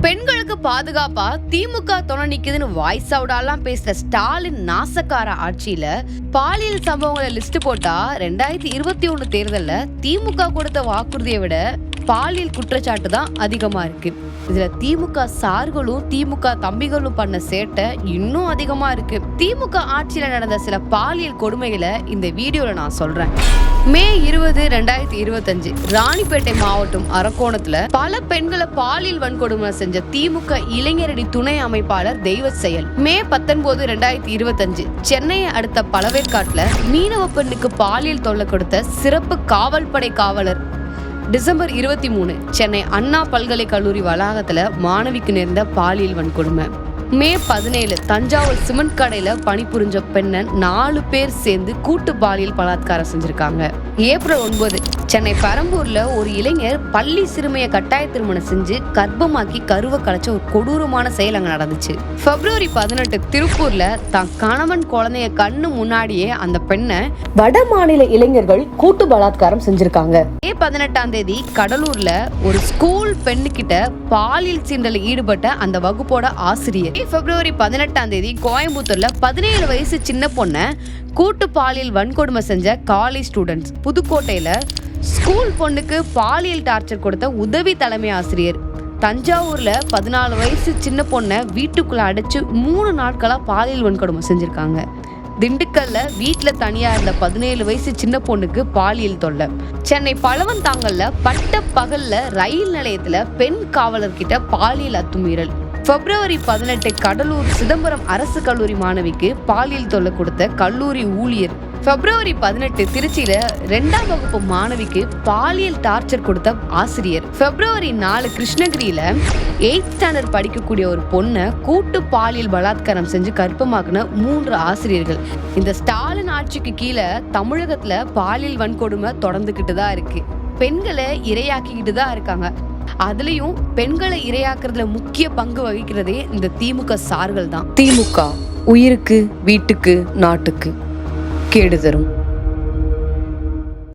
பெண்களுக்கு பாதுகாப்பா திமுக துணை நிக்குதுன்னு வாய்ஸ் அவுடாலாம் பேசுற ஸ்டாலின் நாசக்கார ஆட்சியில பாலியல் சம்பவங்களை லிஸ்ட் போட்டா ரெண்டாயிரத்தி இருபத்தி ஒண்ணு தேர்தல்ல திமுக கொடுத்த வாக்குறுதியை விட பாலியல் குற்றச்சாட்டு தான் அதிகமா இருக்கு. இதுல திமுக சார்களும் திமுக தம்பிகளும் பண்ண சேட்டை இன்னும் அதிகமா இருக்கு. திமுக ஆட்சியில நடந்த சில பாலியல் கொடுமைகளை இந்த வீடியோல நான் சொல்றேன். மே இருபது ரெண்டாயிரத்தி இருபத்தஞ்சு ராணிப்பேட்டை மாவட்டம் அரக்கோணத்துல பல பெண்களை பாலியல் வன்கொடுமை செஞ்ச திமுக இளைஞரணி துணை அமைப்பாளர் தெய்வ செயல். மே பத்தொன்பது ரெண்டாயிரத்தி இருபத்தஞ்சு சென்னையை அடுத்த பழவேற்காட்டுல மீனவ பெண்ணுக்கு பாலியல் தொல்லை கொடுத்த சிறப்பு காவல்படை காவலர் டிசம்பர் இருபத்தி மூணு சென்னை அண்ணா பல்கலைக்கல்லூரி வளாகத்துல மாணவிக்கு நேர்ந்த பாலியல் வன்கொடுமை மே பதினேழு தஞ்சாவூர் சிமெண்ட் கடையில பணிபுரிஞ்ச பெண்ணை நாலு பேர் சேர்ந்து கூட்டு பாலியல் பலாத்காரம் செஞ்சிருக்காங்க. ஏப்ரல் ஒன்பது சென்னை பெரம்பூர்ல ஒரு இளைஞர் பள்ளி சிறுமியை கட்டாய திருமணம் செஞ்சு கர்ப்பமாக்கி கருவை கலைச்ச ஒரு கொடூரமான செயல் அங்க நடந்துச்சு. பிப்ரவரி பதினெட்டு திருப்பூர்ல தான் கணவன் குழந்தைய கண்ணு முன்னாடியே அந்த பெண்ணை வட மாநில இளைஞர்கள் கூட்டு பலாத்காரம் செஞ்சிருக்காங்க. பதினெட்டாம் தேதி கடலூர்ல ஒரு ஸ்கூல் பெண்ணுகிட்ட பாலியல் சீண்டல் ஈடுபட்ட அந்த வகுப்போட ஆசிரியர். பிப்ரவரி பதினெட்டாம் தேதி கோயம்புத்தூர்ல பதினேழு வயசு சின்ன பொண்ணை கூட்டு பாலியல் வன்கொடுமை செஞ்ச காலேஜ் ஸ்டூடெண்ட்ஸ் புதுக்கோட்டையில ஸ்கூல் பொண்ணுக்கு பாலியல் டார்ச்சர் கொடுத்த உதவி தலைமை ஆசிரியர். தஞ்சாவூர்ல பதினாலு வயசு சின்ன பொண்ணை வீட்டுக்குள்ள அடைச்சு மூணு நாட்களா பாலியல் வன்கொடுமை செஞ்சிருக்காங்க. திண்டுக்கல்ல வீட்டில் தனியா இருந்த பதினேழு வயசு சின்ன பொண்ணுக்கு பாலியல் தொல்லை. சென்னை பழவந்தாங்கல்ல பட்ட பகல்ல ரயில் நிலையத்துல பெண் காவலர்கிட்ட பாலியல் அத்துமீறல். பிப்ரவரி பதினெட்டு கடலூர் சிதம்பரம் அரசு கல்லூரி மாணவிக்கு பாலியல் தொல்லை கொடுத்த கல்லூரி ஊழியர். பிப்ரவரி பதினெட்டு திருச்சியில ரெண்டாம் வகுப்பு மாணவிக்கு பாலியல் டார்ச்சர் கொடுத்த ஆசிரியர். பிப்ரவரி நாலு கிருஷ்ணகிரியில எயித் ஸ்டாண்டர்ட் படிக்கக்கூடிய ஒரு பொண்ணை கூட்டு பாலியல் பலாத்காரம் செஞ்சு கற்பமாக்குன மூன்று ஆசிரியர்கள். இந்த ஸ்டாலின் ஆட்சிக்கு கீழே தமிழகத்துல பாலியல் வன்கொடுமை தொடர்ந்துகிட்டு தான் இருக்கு. பெண்களை இரையாக்கிக்கிட்டு தான் இருக்காங்க. அதுலயும் பெண்களை இரையாக்குறதுல முக்கிய பங்கு வகிக்கிறதே இந்த திமுக சார்கள் தான் திமுக உயிருக்கு வீட்டுக்கு நாட்டுக்கு. கேடு தரும்.